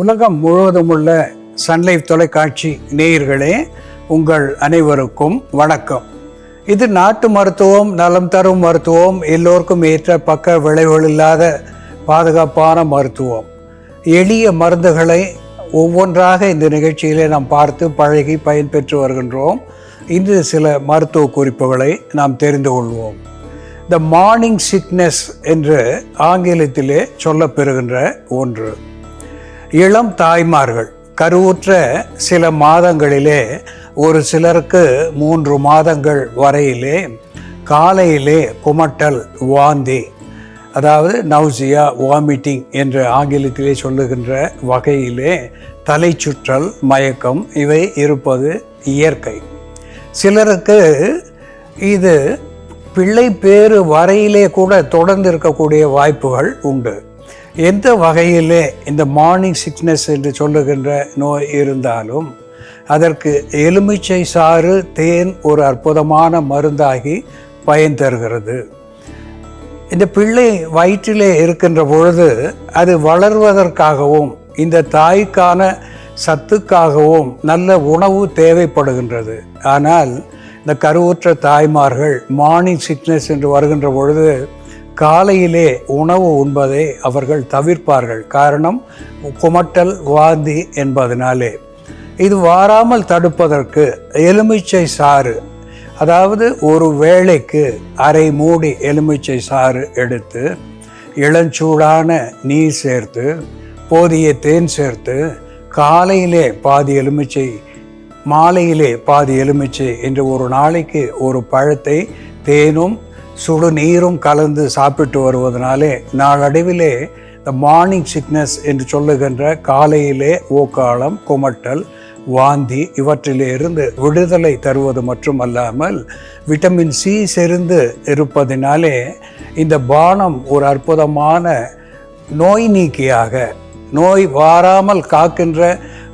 உலகம் முழுவதும் உள்ள சன்லைஃப் தொலைக்காட்சி நேயர்களே உங்கள் அனைவருக்கும் வணக்கம். இது நாட்டு மருத்துவம் நலம் தரும் மருத்துவம் எல்லோருக்கும் ஏற்ற பக்க விளைவுகள் இல்லாத பாதுகாப்பான மருத்துவம். எளிய மருந்துகளை ஒவ்வொன்றாக இந்த நிகழ்ச்சியிலே நாம் பார்த்து பழகி பயன்பெற்று வருகின்றோம். இன்று சில மருத்துவ குறிப்புகளை நாம் தெரிந்து கொள்வோம். த மார்னிங் சிக்னஸ் என்று ஆங்கிலத்திலே சொல்லப்பெறுகின்ற ஒன்று. இளம் தாய்மார்கள். கருவுற்ற சில மாதங்களிலே ஒரு சிலருக்கு மூன்று மாதங்கள் வரையிலே காலையிலே குமட்டல் வாந்தி அதாவது நௌசியா வாமிட்டிங் என்ற ஆங்கிலத்திலே சொல்லுகின்ற வகையிலே தலை சுற்றல் மயக்கம் இவை இருப்பது இயற்கை. சிலருக்கு இது பிள்ளை பேறு வரையிலே கூட தொடர்ந்து இருக்கக்கூடிய வாய்ப்புகள் உண்டு. எந்த வகையிலே இந்த மார்னிங் சிக்னஸ் என்று சொல்லுகின்ற நோய் இருந்தாலும் அதற்கு எலுமிச்சை சாறு தேன் ஒரு அற்புதமான மருந்தாகி பயன் தருகிறது. இந்த பிள்ளை வயிற்றிலே இருக்கின்ற பொழுது அது வளர்வதற்காகவும் இந்த தாய்க்கான சத்துக்காகவும் நல்ல உணவு தேவைப்படுகின்றது. ஆனால் இந்த கருவுற்ற தாய்மார்கள் மார்னிங் சிக்னஸ் என்று வருகின்ற பொழுது காலையிலே உணவு உண்பதை அவர்கள் தவிர்ப்பார்கள். காரணம் குமட்டல் வாந்தி என்பதனாலே. இது வாராமல் தடுப்பதற்கு எலுமிச்சை சாறு அதாவது ஒரு வேளைக்கு அரை மூடி எலுமிச்சை சாறு எடுத்து இளஞ்சூடான நீர் சேர்த்து போதிய தேன் சேர்த்து காலையிலே பாதி எலுமிச்சை மாலையிலே பாதி எலுமிச்சை என்று ஒரு நாளைக்கு ஒரு பழத்தை தேனும் சுடு நீரும் கலந்து சாப்பிட்டு வருவதனாலே நாளடைவிலே இந்த மார்னிங் சிக்னஸ் என்று சொல்லுகின்ற காலையிலே ஓக்காலம் குமட்டல் வாந்தி இவற்றிலிருந்து விடுதலை தருவது மட்டுமல்லாமல் விட்டமின் சி செறிந்து இருப்பதினாலே இந்த பானம் ஒரு அற்புதமான நோய் நீக்கியாக நோய் வாராமல் காக்கின்ற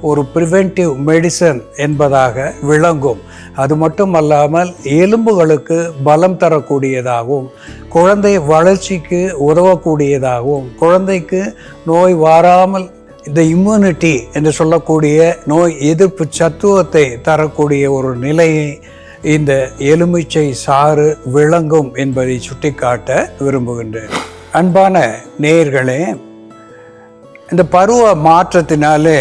ஒரு ப்ரிவென்டிவ் மெடிசன் என்பதாக விளங்கும். அது மட்டும் அல்லாமல் எலும்புகளுக்கு பலம் தரக்கூடியதாகவும் குழந்தை வளர்ச்சிக்கு உதவக்கூடியதாகவும் குழந்தைக்கு நோய் வாராமல் இந்த இம்யூனிட்டி என்று சொல்லக்கூடிய நோய் எதிர்ப்பு சத்துவத்தை தரக்கூடிய ஒரு நிலையை இந்த எலுமிச்சை சாறு விளங்கும் என்பதை சுட்டிக்காட்ட விரும்புகின்றேன். அன்பான நேயர்களே இந்த பருவ மாற்றத்தினாலே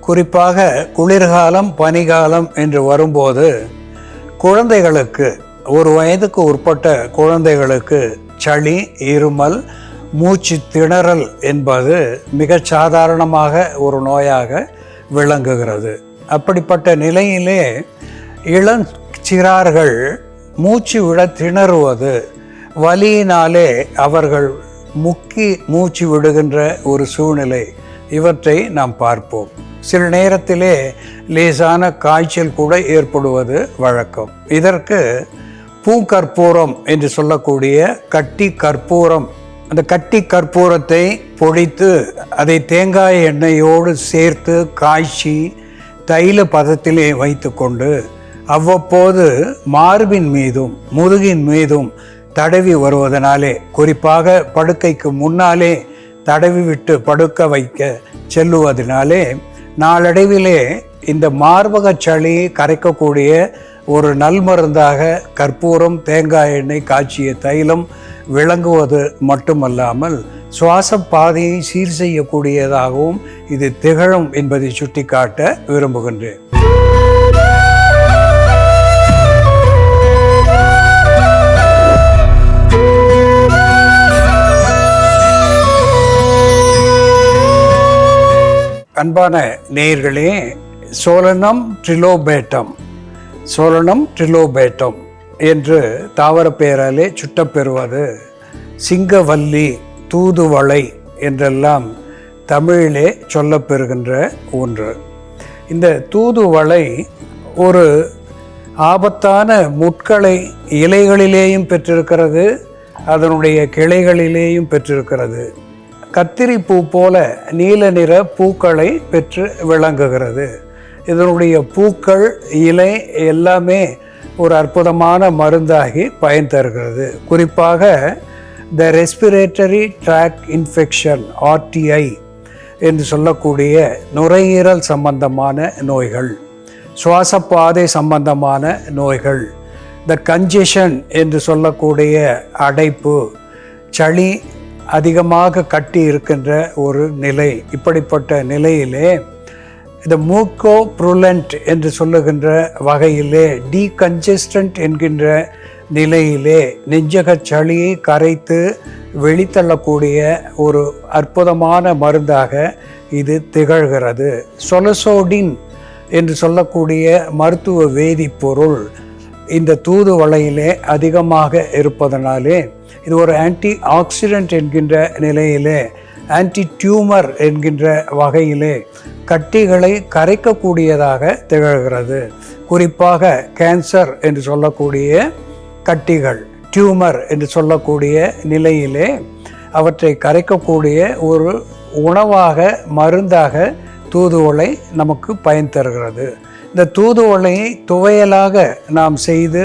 குறிப்பாக குளிர்காலம் பனிகாலம் என்று வரும்போது குழந்தைகளுக்கு ஒரு வயதுக்கு உட்பட்ட குழந்தைகளுக்கு சளி இருமல் மூச்சு திணறல் என்பது மிக சாதாரணமாக ஒரு நோயாக விளங்குகிறது. அப்படிப்பட்ட நிலையிலே இளஞ்சிறார்கள் மூச்சு விட திணறுவது வலியினாலே அவர்கள் முக்கி மூச்சு விடுகின்ற ஒரு சூழ்நிலை. இவற்றை நாம் பார்ப்போம். சில நேரத்திலே லேசான காய்ச்சல் கூட ஏற்படுவது வழக்கம். இதற்கு பூக்கற்பூரம் என்று சொல்லக்கூடிய கட்டி கற்பூரம். அந்த கட்டி கற்பூரத்தை பொடித்து அதை தேங்காய் எண்ணெயோடு சேர்த்து காய்ச்சி தைல பதத்திலே வைத்துக்கொண்டு அவ்வப்போது மார்பின் மீதும் முதுகின் மீதும் தடவி வருவதனாலே குறிப்பாக படுக்கைக்கு முன்னாலே தடவி விட்டு படுக்க வைக்க செல்லுவதனாலே நாளடைவிலே இந்த மார்பக சளி கரைக்கக்கூடிய ஒரு நல்மருந்தாக கற்பூரம் தேங்காய் எண்ணெய் காய்ச்சிய தைலம் விளங்குவது மட்டுமல்லாமல் சுவாச பாதையை சீர் செய்யக்கூடியதாகவும் இது திகழும் என்பதை சுட்டிக்காட்ட விரும்புகின்றேன். அன்பான நேயர்களே சோழனம் ட்ரிலோபேட்டம் சோழனம் ட்ரிலோபேட்டம் என்று தாவர பெயராலே சுட்டப்பெறுவது சிங்கவல்லி தூதுவளை என்றெல்லாம் தமிழிலே சொல்லப்பெறுகின்ற ஒன்று. இந்த தூதுவளை ஒரு ஆபத்தான முட்களை இலைகளிலேயும் பெற்றிருக்கிறது அதனுடைய கிளைகளிலேயும் பெற்றிருக்கிறது. கத்திரி பூ போல நீல நிற பூக்களை பெற்று விளங்குகிறது. இதனுடைய பூக்கள் இலை எல்லாமே ஒரு அற்புதமான மருந்தாகி பயன் தருகிறது. குறிப்பாக the respiratory tract infection RTI என்று சொல்லக்கூடிய நுரையீரல் சம்பந்தமான நோய்கள் சுவாசப்பாதை சம்பந்தமான நோய்கள் த கன்ஜெஷன் என்று சொல்லக்கூடிய அடைப்பு சளி அதிகமாக கட்டி இருக்கின்ற ஒரு நிலை இப்படிப்பட்ட நிலையிலே இந்த மூக்கோ புருலண்ட் என்று சொல்லுகின்ற வகையிலே டீகன்ஜஸ்டன்ட் என்கின்ற நிலையிலே நெஞ்சக சளியை கரைத்து வெளித்தள்ளக்கூடிய ஒரு அற்புதமான மருந்தாக இது திகழ்கிறது. சொலசோடின் என்று சொல்லக்கூடிய மருத்துவ வேதிப்பொருள் இந்த தூதுவளையிலே அதிகமாக இருப்பதனாலே இது ஒரு ஆன்டி ஆக்சிடென்ட் என்கின்ற நிலையிலே ஆன்டி டியூமர் என்கின்ற வகையிலே கட்டிகளை கரைக்கக்கூடியதாக திகழ்கிறது. குறிப்பாக கேன்சர் என்று சொல்லக்கூடிய கட்டிகள் டியூமர் என்று சொல்லக்கூடிய நிலையிலே அவற்றை கரைக்கக்கூடிய ஒரு உணவாக மருந்தாக தூதுவளை நமக்கு பயன் தருகிறது. இந்த தூதுவளையை துவையலாக நாம் செய்து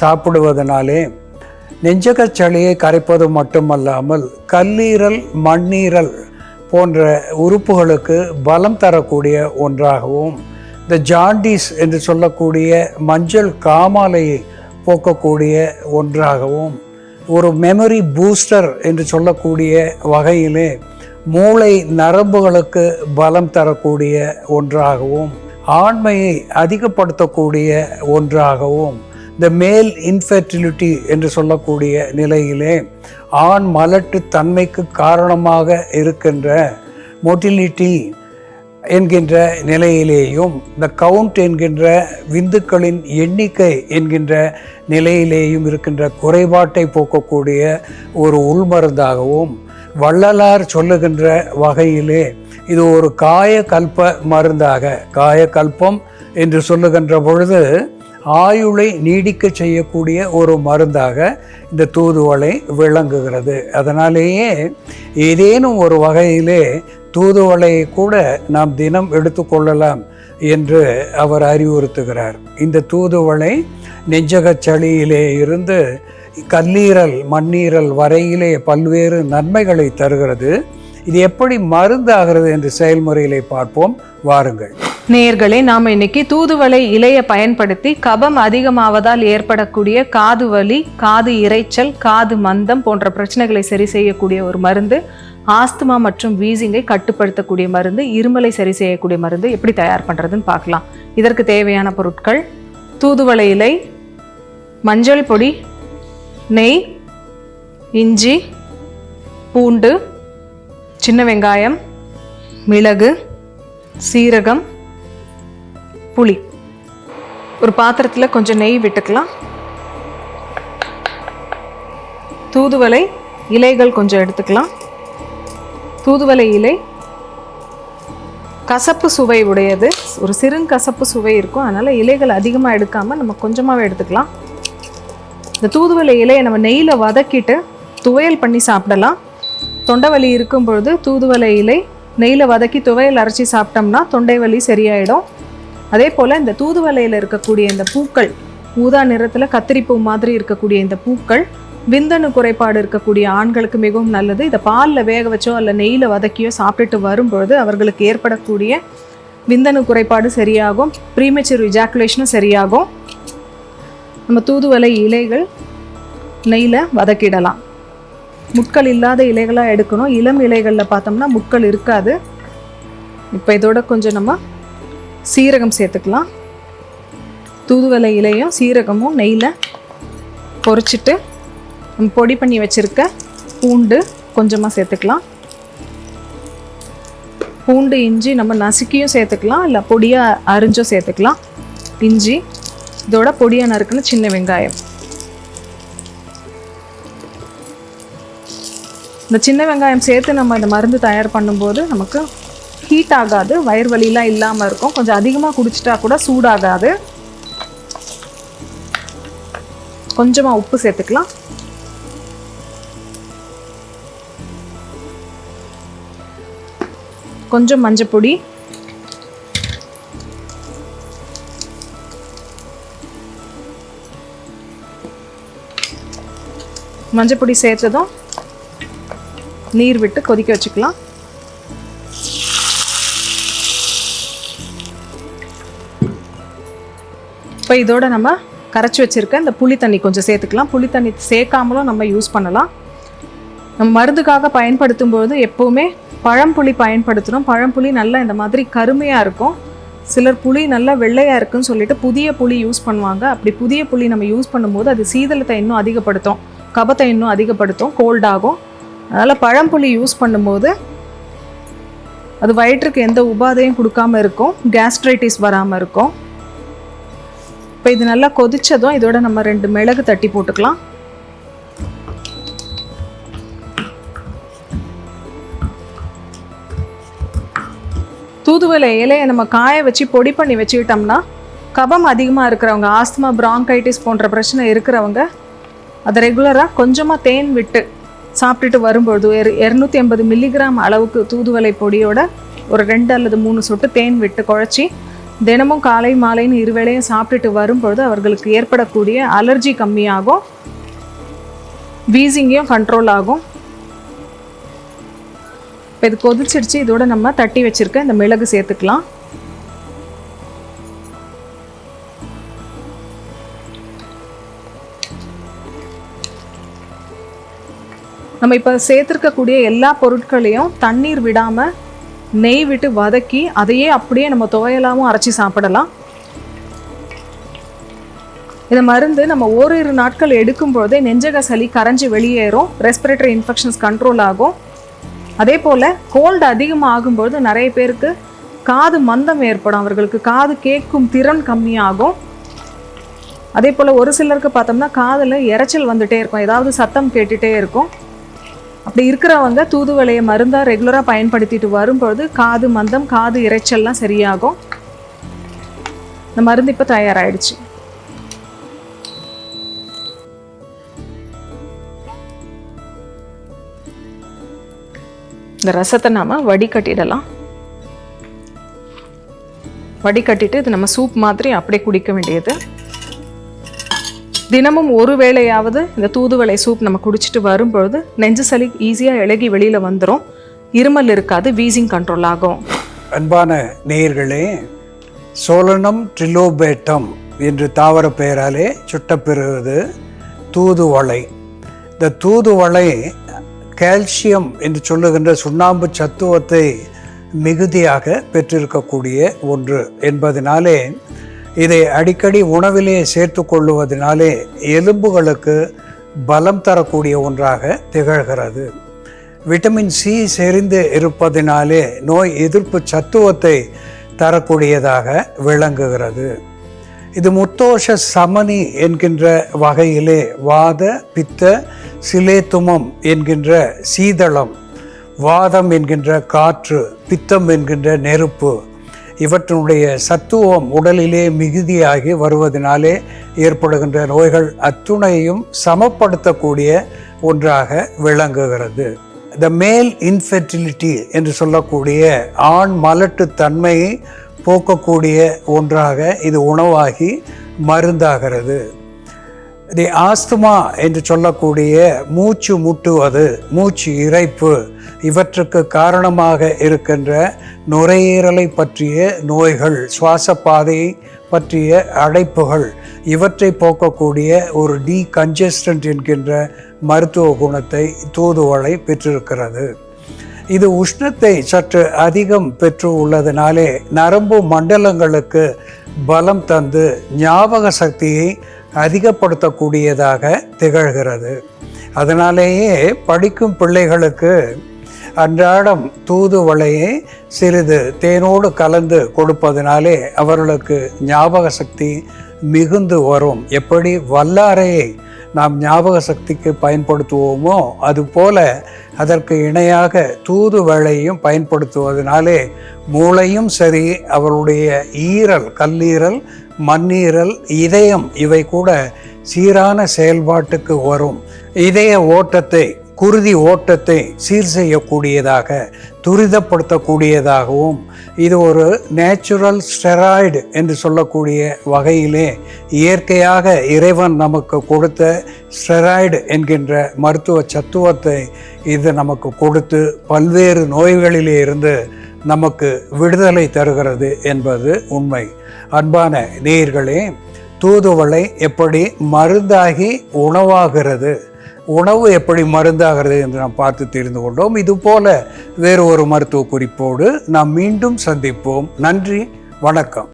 சாப்பிடுவதனாலே நெஞ்சகச் சளியை கரைப்பது மட்டுமல்லாமல் கல்லீரல் மண்ணீரல் போன்ற உறுப்புகளுக்கு பலம் தரக்கூடிய ஒன்றாகவும் இந்த ஜாண்டிஸ் என்று சொல்லக்கூடிய மஞ்சள் காமாலையை போக்கக்கூடிய ஒன்றாகவும் ஒரு மெமரி பூஸ்டர் என்று சொல்லக்கூடிய வகையிலே மூளை நரம்புகளுக்கு பலம் தரக்கூடிய ஒன்றாகவும் ஆண்மையை அதிகப்படுத்தக்கூடிய ஒன்றாகவும் இந்த மேல் இன்ஃபெர்டிலிட்டி என்று சொல்லக்கூடிய நிலையிலே ஆண் மலட்டு தன்மைக்கு காரணமாக இருக்கின்ற மொட்டிலிட்டி என்கின்ற நிலையிலேயும் இந்த கவுண்ட் என்கின்ற விந்துக்களின் எண்ணிக்கை என்கின்ற நிலையிலேயும் இருக்கின்ற குறைபாட்டை போக்கக்கூடிய ஒரு உள்மருந்தாகவும் வள்ளலார் சொல்லுகின்ற வகையிலே இது ஒரு காயக்கல்ப மருந்தாக காயக்கல்பம் என்று சொல்லுகின்ற பொழுது ஆயுளை நீடிக்க செய்யக்கூடிய ஒரு மருந்தாக இந்த தூதுவளை விளங்குகிறது. அதனாலேயே ஏதேனும் ஒரு வகையிலே தூதுவளையை கூட நாம் தினம் எடுத்துக்கொள்ளலாம் என்று அவர் அறிவுறுத்துகிறார். இந்த தூதுவளை நெஞ்சகச் சளியிலே இருந்து கல்லீரல் மண்ணீரல் வரையிலே பல்வேறு நன்மைகளை தருகிறது. இது எப்படி மருந்தாகிறது என்று செயல்முறையிலே பார்ப்போம். வாருங்கள். நேர்களே நாம் இன்னைக்கு தூதுவளை இலையை பயன்படுத்தி கபம் அதிகமாவதால் ஏற்படக்கூடிய காது வலி காது இரைச்சல் காது மந்தம் போன்ற பிரச்சனைகளை சரி செய்யக்கூடிய ஒரு மருந்து ஆஸ்துமா மற்றும் வீசிங்கை கட்டுப்படுத்தக்கூடிய மருந்து இருமலை சரி செய்யக்கூடிய மருந்து எப்படி தயார் பண்ணுறதுன்னு பார்க்கலாம். இதற்கு தேவையான பொருட்கள் தூதுவளை இலை மஞ்சள் பொடி நெய் இஞ்சி பூண்டு சின்ன வெங்காயம் மிளகு சீரகம் புளி. ஒரு பாத்திரத்தில் கொஞ்சம் நெய் விட்டுக்கலாம். தூதுவளை இலைகள் கொஞ்சம் எடுத்துக்கலாம். தூதுவளை இலை கசப்பு சுவை உடையது. ஒரு சிறுங்கசப்பு சுவை இருக்கும். அதனால் இலைகள் அதிகமாக எடுக்காமல் நம்ம கொஞ்சமாகவே எடுத்துக்கலாம். இந்த தூதுவளை இலையை நம்ம நெய்யில் வதக்கிட்டு துவையல் பண்ணி சாப்பிடலாம். தொண்டை வலி இருக்கும் பொழுது தூதுவளை இலை நெய்யில் வதக்கி துவையல் அரைச்சி சாப்பிட்டோம்னா தொண்டை வலி சரியாயிடும். அதே போல் இந்த தூதுவலையில் இருக்கக்கூடிய இந்த பூக்கள் ஊதா நிறத்தில் கத்திரிப்பூ மாதிரி இருக்கக்கூடிய இந்த பூக்கள் விந்தணு குறைபாடு இருக்கக்கூடிய ஆண்களுக்கு மிகவும் நல்லது. இதை பாலில் வேக வச்சோ அல்ல நெய்யில் வதக்கியோ சாப்பிட்டுட்டு வரும்பொழுது அவர்களுக்கு ஏற்படக்கூடிய விந்தணு குறைபாடு சரியாகும் ப்ரீமெச்சூர் இஜாக்குலேஷனும் சரியாகும். நம்ம தூதுவளை இலைகள் நெய்யில் வதக்கிடலாம். முட்கள் இல்லாத இலைகளாக எடுக்கணும். இளம் இலைகளில் பார்த்தோம்னா முட்கள் இருக்காது. இப்போ இதோட கொஞ்சம் நம்ம சீரகம் சேர்த்துக்கலாம். தூதுவளை இலையும் சீரகமும் நெய்யில் பொரிச்சிட்டு பொடி பண்ணி வச்சுருக்க பூண்டு கொஞ்சமாக சேர்த்துக்கலாம். பூண்டு இஞ்சி நம்ம நசுக்கியும் சேர்த்துக்கலாம் இல்லை பொடியாக அரிஞ்சும் சேர்த்துக்கலாம். இஞ்சி இதோட பொடியாக நறுக்குன்னு சின்ன வெங்காயம். இந்த சின்ன வெங்காயம் சேர்த்து நம்ம இந்த மருந்து தயார் பண்ணும்போது நமக்கு ஹீட் ஆகாது வயிறு வலிலாம் இல்லாமல் இருக்கும். கொஞ்சம் அதிகமாக குடிச்சிட்டா கூட சூடாகாது. கொஞ்சமாக உப்பு சேர்த்துக்கலாம். கொஞ்சம் மஞ்சப்பொடி மஞ்சப்பொடி சேர்த்ததும் நீர் விட்டு கொதிக்க வச்சுக்கலாம். இப்போ இதோட நம்ம கரைச்சி வச்சுருக்க இந்த புளி தண்ணி கொஞ்சம் சேர்த்துக்கலாம். புளி தண்ணி சேர்க்காமலும் நம்ம யூஸ் பண்ணலாம். நம்ம மருந்துக்காக பயன்படுத்தும் போது எப்போவுமே பழம்புளி பயன்படுத்தணும் பழம்புளி நல்லா இந்த மாதிரி கருமையாக இருக்கும். சிலர் புளி நல்லா வெள்ளையாக இருக்குன்னு சொல்லிட்டு புதிய புளி யூஸ் பண்ணுவாங்க. அப்படி புதிய புளி நம்ம யூஸ் பண்ணும்போது அது சீதளத்தை இன்னும் அதிகப்படுத்தும். கபத்தை இன்னும் அதிகப்படுத்தும். கோல்ட் ஆகும். அதனால் பழம்புளி யூஸ் பண்ணும்போது அது வயிற்றுக்கு எந்த உபாதையும் கொடுக்காம இருக்கும். கேஸ்ட்ரைட்டிஸ் வராமல் இருக்கும். இப்போ இது நல்லா கொதிச்சதும் இதோட நம்ம ரெண்டு மிளகு தட்டி போட்டுக்கலாம். தூதுவளை இலையை நம்ம காய வச்சு பொடி பண்ணி வச்சுக்கிட்டோம்னா கபம் அதிகமாக இருக்கிறவங்க ஆஸ்துமா பிராங்கைட்டிஸ் போன்ற பிரச்சனை இருக்கிறவங்க அதை ரெகுலராக கொஞ்சமாக தேன் விட்டு சாப்பிட்டுட்டு வரும்பொழுது ஒரு இரநூத்தி ஐம்பது மில்லிகிராம் அளவுக்கு தூதுவளை பொடியோட ஒரு ரெண்டு அல்லது மூணு சொட்டு தேன் விட்டு குழச்சி தினமும் காலை மாலைன்னு இருவேளையும் சாப்பிட்டுட்டு வரும்பொழுது அவர்களுக்கு ஏற்படக்கூடிய அலர்ஜி கம்மியாகும். வீசிங்கையும் கண்ட்ரோல் ஆகும். இப்போ இது கொதிச்சிடுச்சு இதோட நம்ம தட்டி வச்சிருக்க இந்த மிளகு சேர்த்துக்கலாம். நம்ம இப்போ சேர்த்துருக்கக்கூடிய எல்லா பொருட்களையும் தண்ணீர் விடாமல் நெய் விட்டு வதக்கி அதையே அப்படியே நம்ம துவையலாகவும் அரைச்சி சாப்பிடலாம். இந்த மருந்து நம்ம ஓரிரு நாட்கள் எடுக்கும்போதே நெஞ்சக சளி கரைஞ்சி வெளியேறும். ரெஸ்பிரேட்டரி இன்ஃபெக்ஷன்ஸ் கண்ட்ரோல் ஆகும். அதே போல் கோல்டு அதிகமாக ஆகும்பொழுது நிறைய பேருக்கு காது மந்தம் ஏற்படும். அவர்களுக்கு காது கேட்கும் திறன் கம்மியாகும். அதே போல் ஒரு சிலருக்கு பார்த்தோம்னா காதில் இரைச்சல் வந்துகிட்டே இருக்கும். ஏதாவது சத்தம் கேட்டுகிட்டே இருக்கும். அப்படி இருக்கிறவங்க தூதுவளையை மருந்தாக ரெகுலராக பயன்படுத்திட்டு வரும்பொழுது காது மந்தம் காது இறைச்சல்லாம் சரியாகும். இந்த மருந்து இப்போ தயாராகிடுச்சு இந்த ரசத்தை நாம் வடிகட்டிடலாம். வடிகட்டிட்டு இது நம்ம சூப் மாதிரி அப்படியே குடிக்க வேண்டியது. தினமும் ஒரு வேளையாவது இந்த தூதுவளை சூப் நம்ம குடிச்சிட்டு வரும்பொழுது நெஞ்சு சளி ஈஸியாக இழகி வெளியில் வந்துடும் இருமல் இருக்காது வீசிங் கண்ட்ரோல் ஆகும். அன்பான நேயர்களே சோழனம் ட்ரிலோபேட்டம் என்று தாவர பெயராலே சுட்டப்பெறுவது தூதுவளை. இந்த தூதுவளை கால்சியம் என்று சொல்லுகின்ற சுண்ணாம்பு சத்துவத்தை மிகுதியாக பெற்றிருக்கக்கூடிய ஒன்று என்பதனாலே இதை அடிக்கடி உணவிலே சேர்த்து கொள்ளுவதனாலே எலும்புகளுக்கு பலம் தரக்கூடிய ஒன்றாக திகழ்கிறது. விட்டமின் சி செறிந்து இருப்பதினாலே நோய் எதிர்ப்பு சத்துவத்தை தரக்கூடியதாக விளங்குகிறது. இது முத்தோஷ சமனி என்கின்ற வகையிலே வாத பித்த சிலேத்துமம் என்கின்ற சீதளம் வாதம் என்கின்ற காற்று பித்தம் என்கின்ற நெருப்பு இவற்றினுடைய சத்துவம் உடலிலே மிகுதியாகி வருவதனாலே ஏற்படுகின்ற நோய்கள் அத்துணையும் சமப்படுத்தக்கூடிய ஒன்றாக விளங்குகிறது. த மேல் இன்ஃபெர்டிலிட்டி என்று சொல்லக்கூடிய ஆண் மலட்டு தன்மையை போக்கக்கூடிய ஒன்றாக இது உணவாகி மருந்தாகிறது. தி ஆஸ்துமா என்று சொல்லக்கூடிய மூச்சு முட்டுவது மூச்சு இறைப்பு இவற்றுக்கு காரணமாக இருக்கின்ற நுரையீரலை பற்றிய நோய்கள் சுவாச பாதையை பற்றிய அடைப்புகள் இவற்றை போக்கக்கூடிய ஒரு டீ கன்ஜஸ்டன்ட் என்கின்ற மருத்துவ குணத்தை தூதுவளை பெற்றிருக்கிறது. இது உஷ்ணத்தை சற்று அதிகம் பெற்று உள்ளதினாலே நரம்பு மண்டலங்களுக்கு பலம் தந்து ஞாபக சக்தியை அதிகப்படுத்தக்கூடியதாக திகழ்கிறது. அதனாலேயே படிக்கும் பிள்ளைகளுக்கு அன்றாடம் தூதுவளையை சிறிது தேனோடு கலந்து கொடுப்பதனாலே அவர்களுக்கு ஞாபக சக்தி மிகுந்து வரும். எப்படி வல்லாரையை நாம் ஞாபக சக்திக்கு பயன்படுத்துவோமோ அதுபோல அதற்கு இணையாக தூதுவளையும் பயன்படுத்துவதனாலே மூளையும் சரி அவருடைய ஈரல் கல்லீரல் மண்ணீரல் இதயம் இவை கூட சீரான செயல்பாட்டுக்கு வரும். இதய ஓட்டத்தை குருதி ஓட்டத்தை சீர் செய்யக்கூடியதாக துரிதப்படுத்தக்கூடியதாகவும் இது ஒரு நேச்சுரல் ஸ்டெராய்டு என்று சொல்லக்கூடிய வகையிலே இயற்கையாக இறைவன் நமக்கு கொடுத்த ஸ்டெராய்டு என்கின்ற மருத்துவ சத்துவத்தை இது நமக்கு கொடுத்து பல்வேறு நோய்களிலே இருந்து நமக்கு விடுதலை தருகிறது என்பது உண்மை. அன்பான நேயர்களே தூதுவளை எப்படி மருந்தாகி உணவாகிறது? உணவு எப்படி மருந்தாகிறது என்று நாம் பார்த்து தெரிந்து கொண்டோம். இதுபோல வேறு ஒரு மருத்துவ குறிப்போடு நாம் மீண்டும் சந்திப்போம். நன்றி வணக்கம்.